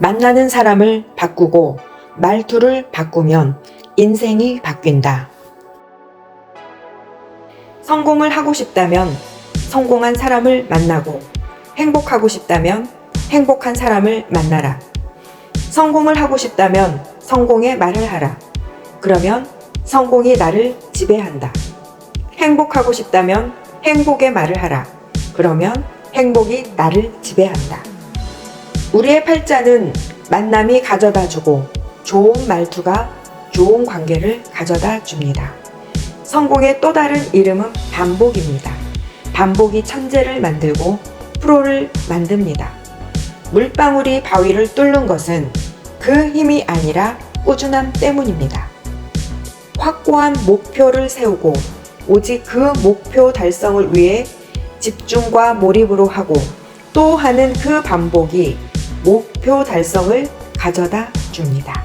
만나는 사람을 바꾸고 말투를 바꾸면 인생이 바뀐다. 성공을 하고 싶다면 성공한 사람을 만나고 행복하고 싶다면 행복한 사람을 만나라. 성공을 하고 싶다면 성공의 말을 하라. 그러면 성공이 나를 지배한다. 행복하고 싶다면 행복의 말을 하라. 그러면 행복이 나를 지배한다. 우리의 팔자는 만남이 가져다 주고 좋은 말투가 좋은 관계를 가져다 줍니다. 성공의 또 다른 이름은 반복입니다. 반복이 천재를 만들고 프로를 만듭니다. 물방울이 바위를 뚫는 것은 그 힘이 아니라 꾸준함 때문입니다. 확고한 목표를 세우고 오직 그 목표 달성을 위해 집중과 몰입으로 하고 또 하는 그 반복이 목표 달성을 가져다 줍니다.